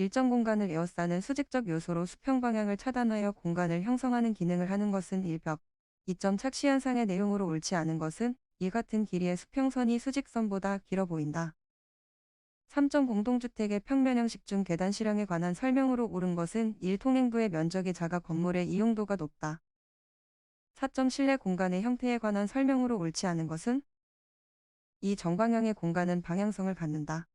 일정 공간을 에워싸는 수직적 요소로 수평 방향을 차단하여 공간을 형성하는 기능을 하는 것은 일벽. 2점 착시 현상의 내용으로 옳지 않은 것은 이 같은 길이의 수평선이 수직선보다 길어 보인다. 3점 공동주택의 평면 형식 중 계단 실형에 관한 설명으로 옳은 것은 1. 통행부의 면적이 작아 건물의 이용도가 높다. 4점 실내 공간의 형태에 관한 설명으로 옳지 않은 것은 이 정방향의 공간은 방향성을 갖는다.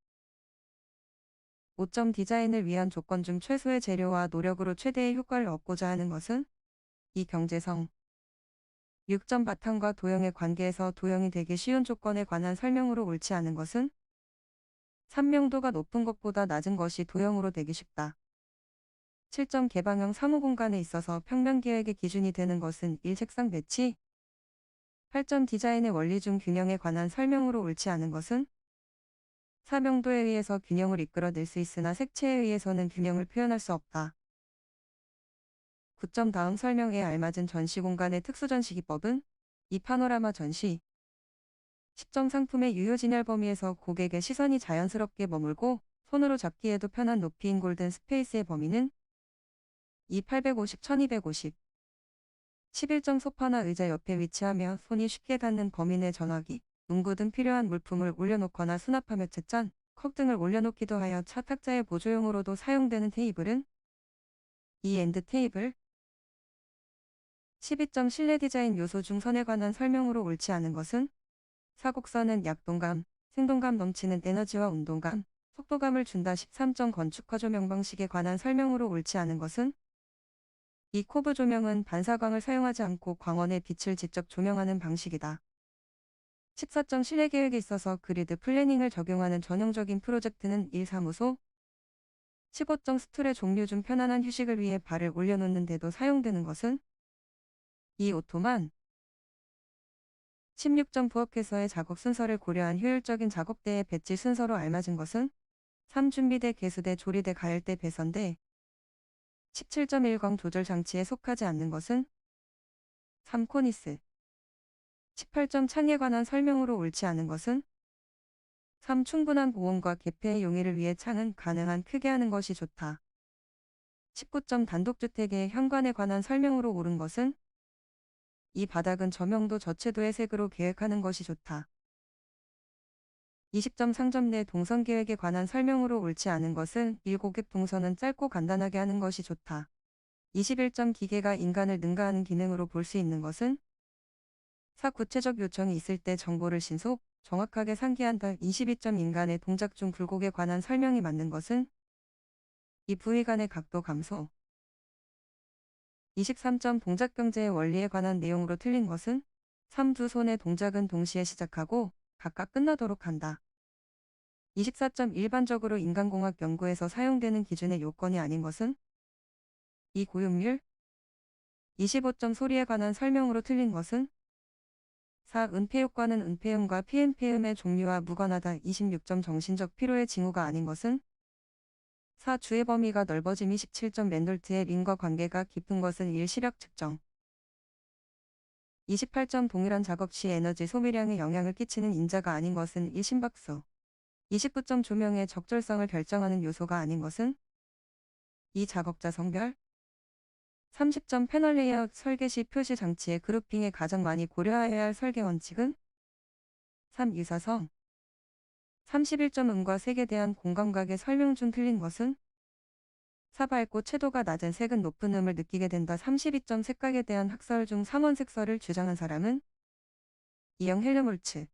5점 디자인을 위한 조건 중 최소의 재료와 노력으로 최대의 효과를 얻고자 하는 것은 이 경제성. 6점 바탕과 도형의 관계에서 도형이 되기 쉬운 조건에 관한 설명으로 옳지 않은 것은 산명도가 높은 것보다 낮은 것이 도형으로 되기 쉽다. 7점 개방형 사무 공간에 있어서 평면 계획의 기준이 되는 것은 1. 책상 배치 8점 디자인의 원리 중 균형에 관한 설명으로 옳지 않은 것은 사명도에 의해서 균형을 이끌어낼 수 있으나 색채에 의해서는 균형을 표현할 수 없다. 9점 다음 설명에 알맞은 전시 공간의 특수전시기법은 이 파노라마 전시. 10점 상품의 유효 진열 범위에서 고객의 시선이 자연스럽게 머물고 손으로 잡기에도 편한 높이인 골든 스페이스의 범위는 2850, 1250 11점 소파나 의자 옆에 위치하며 손이 쉽게 닿는 범위 내 전화기, 문구 등 필요한 물품을 올려놓거나 수납하며 책잔, 컵 등을 올려놓기도 하여 차 탁자의 보조용으로도 사용되는 테이블은 이 엔드 테이블 12점 실내 디자인 요소 중 선에 관한 설명으로 옳지 않은 것은 사곡선은 약동감, 생동감 넘치는 에너지와 운동감, 속도감을 준다 13점 건축화 조명 방식에 관한 설명으로 옳지 않은 것은 이 코브 조명은 반사광을 사용하지 않고 광원의 빛을 직접 조명하는 방식이다. 14점 실내 계획에 있어서 그리드 플래닝을 적용하는 전형적인 프로젝트는 1사무소 15점 스툴의 종류 중 편안한 휴식을 위해 발을 올려놓는데도 사용되는 것은 이 오토만 16점 부업캐서의 작업 순서를 고려한 효율적인 작업대의 배치 순서로 알맞은 것은 3. 준비대, 개수대, 조리대, 가열대, 배선대 17.1광 조절 장치에 속하지 않는 것은 3. 코니스 18점 창에 관한 설명으로 옳지 않은 것은 3. 충분한 보온과 개폐의 용이를 위해 창은 가능한 크게 하는 것이 좋다. 19점 단독주택의 현관에 관한 설명으로 옳은 것은 이 바닥은 저명도 저채도의 색으로 계획하는 것이 좋다. 20점 상점 내 동선 계획에 관한 설명으로 옳지 않은 것은 일고객 동선은 짧고 간단하게 하는 것이 좋다. 21점 기계가 인간을 능가하는 기능으로 볼 수 있는 것은 사 구체적 요청이 있을 때 정보를 신속, 정확하게 상기한다. 22점 인간의 동작 중 굴곡에 관한 설명이 맞는 것은 이 부위 간의 각도 감소. 23점 동작 경제의 원리에 관한 내용으로 틀린 것은 3. 두 손의 동작은 동시에 시작하고 각각 끝나도록 한다. 24점 일반적으로 인간공학 연구에서 사용되는 기준의 요건이 아닌 것은 이 고용률 25점 소리에 관한 설명으로 틀린 것은 4. 은폐 효과는 은폐음과 피은폐음의 종류와 무관하다. 26점 정신적 피로의 징후가 아닌 것은 4. 주의 범위가 넓어짐 27점 랜돌트의 링과 관계가 깊은 것은 1. 시력 측정 28점 동일한 작업 시 에너지 소비량에 영향을 끼치는 인자가 아닌 것은 1. 심박수 29점 조명의 적절성을 결정하는 요소가 아닌 것은 2. 작업자 성별 30점 패널 레이아웃 설계 시 표시 장치의 그룹핑에 가장 많이 고려하여야 할 설계 원칙은? 3. 유사성. 31점 음과 색에 대한 공감각의 설명 중 틀린 것은? 사. 밝고 채도가 낮은 색은 높은 음을 느끼게 된다. 32점 색각에 대한 학설 중 3원 색설을 주장한 사람은? 이영 헬르몰츠.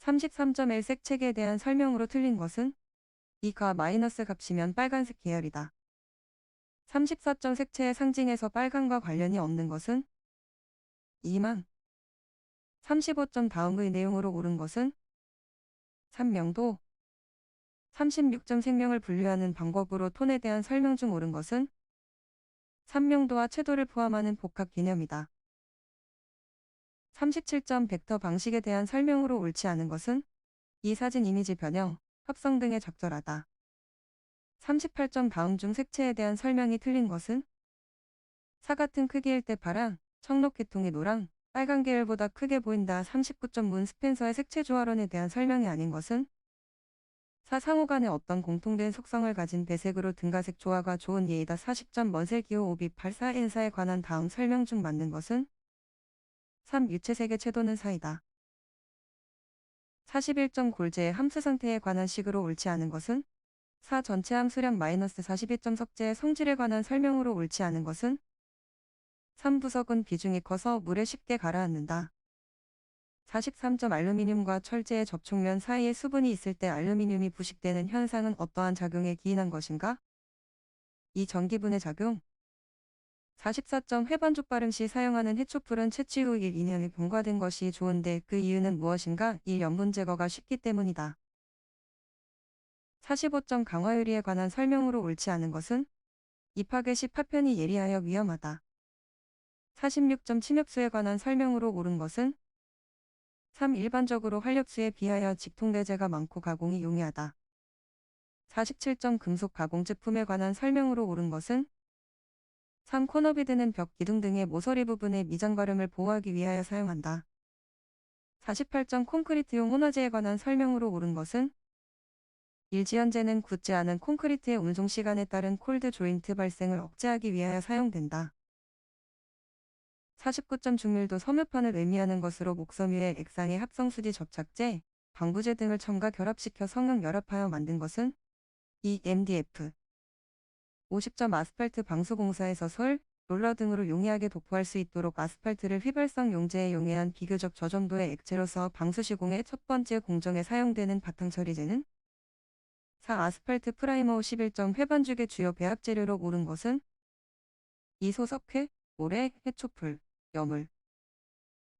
33.1 색책에 대한 설명으로 틀린 것은? 이가 마이너스 값이면 빨간색 계열이다. 34점 색채의 상징에서 빨간과 관련이 없는 것은? 2만. 35점 다음의 내용으로 옳은 것은? 3명도. 36점 생명을 분류하는 방법으로 톤에 대한 설명 중 옳은 것은? 3명도와 채도를 포함하는 복합 개념이다. 37점 벡터 방식에 대한 설명으로 옳지 않은 것은? 이 사진 이미지 변형, 합성 등에 적절하다. 38점 다음 중 색채에 대한 설명이 틀린 것은 사 같은 크기일 때 파랑, 청록 계통의 노랑, 빨간 계열보다 크게 보인다. 39점 문 스펜서의 색채 조화론에 대한 설명이 아닌 것은 4. 상호 간에 어떤 공통된 속성을 가진 배색으로 등가색 조화가 좋은 예이다. 40점 먼셀 기호 오비 84 N사에 관한 다음 설명 중 맞는 것은 3. 유체색의 채도는 사이다. 41점 골재의 함수 상태에 관한 식으로 옳지 않은 것은 4. 전체 함수량 마이너스 42점 석재의 성질에 관한 설명으로 옳지 않은 것은 3. 부석은 비중이 커서 물에 쉽게 가라앉는다. 43점 알루미늄과 철제의 접촉면 사이에 수분이 있을 때 알루미늄이 부식되는 현상은 어떠한 작용에 기인한 것인가? 이 전기분해 작용 44점 회반죽 발음 시 사용하는 해초풀은 채취 후 1, 2년이 경과된 것이 좋은데 그 이유는 무엇인가? 1. 염분 제거가 쉽기 때문이다. 45점 강화유리에 관한 설명으로 옳지 않은 것은 입학의 시 파편이 예리하여 위험하다. 46점 침엽수에 관한 설명으로 옳은 것은 3. 일반적으로 활력수에 비하여 직통대제가 많고 가공이 용이하다. 47점 금속 가공 제품에 관한 설명으로 옳은 것은 3. 코너비드는 벽, 기둥 등의 모서리 부분의 미장 발음을 보호하기 위하여 사용한다. 48점 콘크리트용 혼화제에 관한 설명으로 옳은 것은 일지연제는 굳지 않은 콘크리트의 운송 시간에 따른 콜드 조인트 발생을 억제하기 위하여 사용된다. 49점 중밀도 섬유판을 의미하는 것으로 목섬유의 액상의 합성수지 접착제, 방부제 등을 첨가 결합시켜 성형 열합하여 만든 것은 이 MDF. 50점 아스팔트 방수공사에서 솔, 롤러 등으로 용이하게 도포할 수 있도록 아스팔트를 휘발성 용제에 용해한 비교적 저점도의 액체로서 방수 시공의 첫 번째 공정에 사용되는 바탕 처리제는 4. 아스팔트 프라이머 51점 회반죽의 주요 배합 재료로 오른 것은 이소석회, 모래, 해초풀, 여물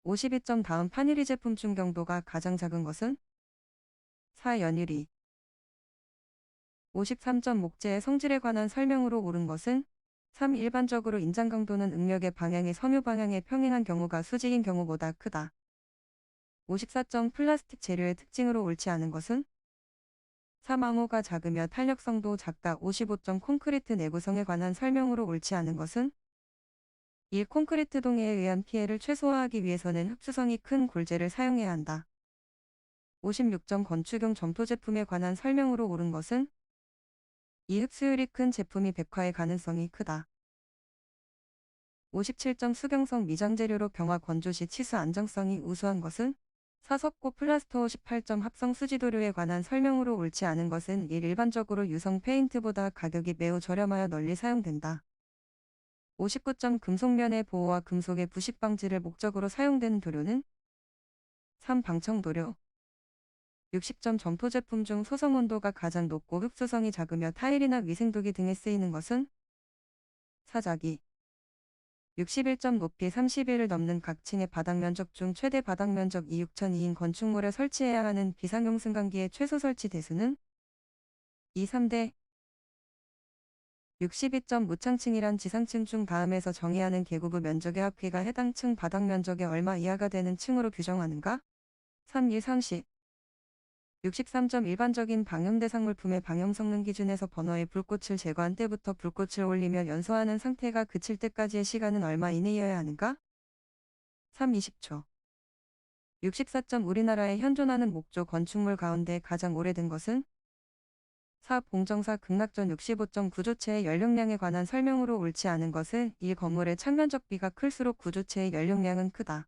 52점 다음 파니리 제품 중 경도가 가장 작은 것은 4. 연유리 53점 목재의 성질에 관한 설명으로 옳은 것은 3. 일반적으로 인장 강도는 응력의 방향이 섬유 방향에 평행한 경우가 수직인 경우보다 크다. 54점 플라스틱 재료의 특징으로 옳지 않은 것은 3. 항호가 작으며 탄력성도 작다. 55점 콘크리트 내구성에 관한 설명으로 옳지 않은 것은 1. 콘크리트 동해에 의한 피해를 최소화하기 위해서는 흡수성이 큰 골재를 사용해야 한다. 56점 건축용 점토 제품에 관한 설명으로 옳은 것은 이 흡수율이 큰 제품이 백화의 가능성이 크다. 57점 수경성 미장 재료로 경화 건조 시 치수 안정성이 우수한 것은 사석고 플라스터 58점 합성 수지도료에 관한 설명으로 옳지 않은 것은 일 일반적으로 유성 페인트보다 가격이 매우 저렴하여 널리 사용된다. 59점 금속면의 보호와 금속의 부식 방지를 목적으로 사용되는 도료는 3. 방청 도료 60점 점토 제품 중 소성 온도가 가장 높고 흡수성이 작으며 타일이나 위생도기 등에 쓰이는 것은 사자기 61점 높이 31을 넘는 각 층의 바닥 면적 중 최대 바닥 면적 2 6,002인 건축물에 설치해야 하는 비상용 승강기의 최소 설치 대수는 2, 3대 62점 무창층이란 지상층 중 다음에서 정의하는 계구부 면적의 합계가 해당 층 바닥 면적의 얼마 이하가 되는 층으로 규정하는가? 3. 일상식 63점 일반적인 방염 대상 물품의 방염 성능 기준에서 번호의 불꽃을 제거한 때부터 불꽃을 올리며 연소하는 상태가 그칠 때까지의 시간은 얼마 이내여야 하는가? 3. 20초 64점 우리나라에 현존하는 목조 건축물 가운데 가장 오래된 것은 4. 봉정사 극락전 65점 구조체의 연령량에 관한 설명으로 옳지 않은 것은 이 건물의 창면적 비가 클수록 구조체의 연령량은 크다.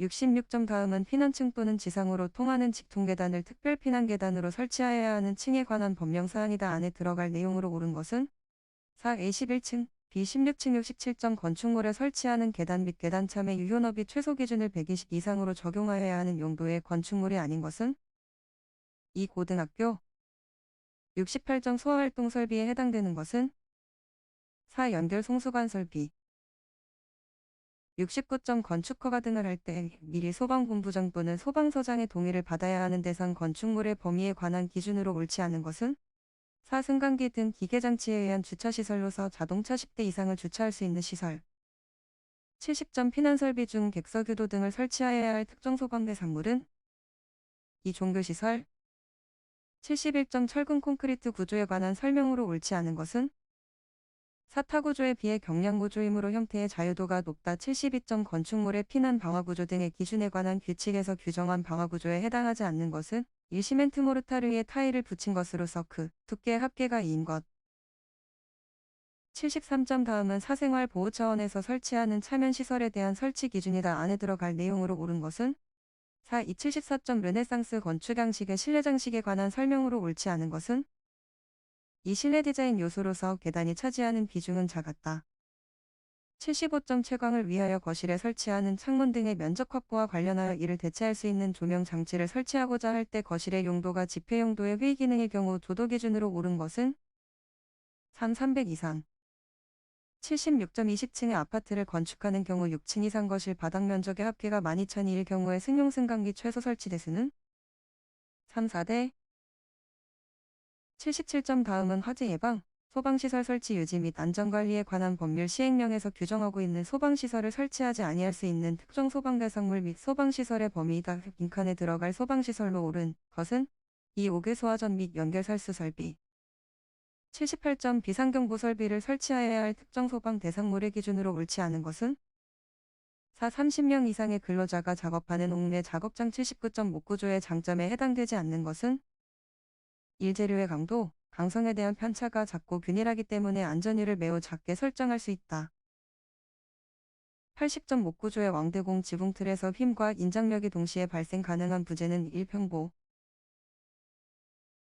66점 다음은 피난층 또는 지상으로 통하는 직통계단을 특별 피난계단으로 설치하여야 하는 층에 관한 법령사항이다 안에 들어갈 내용으로 옳은 것은 4. A11층, B16층 67점 건축물에 설치하는 계단 및 계단 참의 유효너비 최소 기준을 120 이상으로 적용하여야 하는 용도의 건축물이 아닌 것은 이 고등학교 68점 소화활동 설비에 해당되는 것은 4. 연결 송수관 설비 69점 건축허가 등을 할 때 미리 소방본부장 또는 소방서장의 동의를 받아야 하는 대상 건축물의 범위에 관한 기준으로 옳지 않은 것은 4. 승강기 등 기계장치에 의한 주차시설로서 자동차 10대 이상을 주차할 수 있는 시설 70점 피난설비 중 객석유도 등을 설치하여야 할 특정 소방대 상물은 이 종교시설 71점 철근 콘크리트 구조에 관한 설명으로 옳지 않은 것은 사타구조에 비해 경량구조이므로 형태의 자유도가 높다 72점 건축물의 피난 방화구조 등의 기준에 관한 규칙에서 규정한 방화구조에 해당하지 않는 것은 일시멘트 모르타르 위에 타일을 붙인 것으로서 그 두께의 합계가 2인 것. 73점 다음은 사생활 보호 차원에서 설치하는 차면 시설에 대한 설치 기준이다 안에 들어갈 내용으로 옳은 것은 4. 이 74점 르네상스 건축 양식의 실내 장식에 관한 설명으로 옳지 않은 것은 이 실내 디자인 요소로서 계단이 차지하는 비중은 작았다. 75점 채광을 위하여 거실에 설치하는 창문 등의 면적 확보와 관련하여 이를 대체할 수 있는 조명 장치를 설치하고자 할 때 거실의 용도가 집회 용도의 회의 기능의 경우 도도 기준으로 옳은 것은 3. 300 이상 76점 20층의 아파트를 건축하는 경우 6층 이상 거실 바닥 면적의 합계가 12,000이일 경우에 승용 승강기 최소 설치 대수는 3. 4대 77점 다음은 화재 예방, 소방시설 설치 유지 및 안전관리에 관한 법률 시행령에서 규정하고 있는 소방시설을 설치하지 아니할 수 있는 특정 소방대상물 및 소방시설의 범위이다. 빈칸에 들어갈 소방시설로 옳은 것은 이 5개 소화전 및 연결살수 설비 78점 비상경보 설비를 설치하여야 할 특정 소방 대상물의 기준으로 옳지 않은 것은 4. 30명 이상의 근로자가 작업하는 옥내 작업장 79점 목구조의 장점에 해당되지 않는 것은 일재료의 강도, 강성에 대한 편차가 작고 균일하기 때문에 안전율을 매우 작게 설정할 수 있다. 80점 목구조의 왕대공 지붕틀에서 힘과 인장력이 동시에 발생 가능한 부재는 1평보,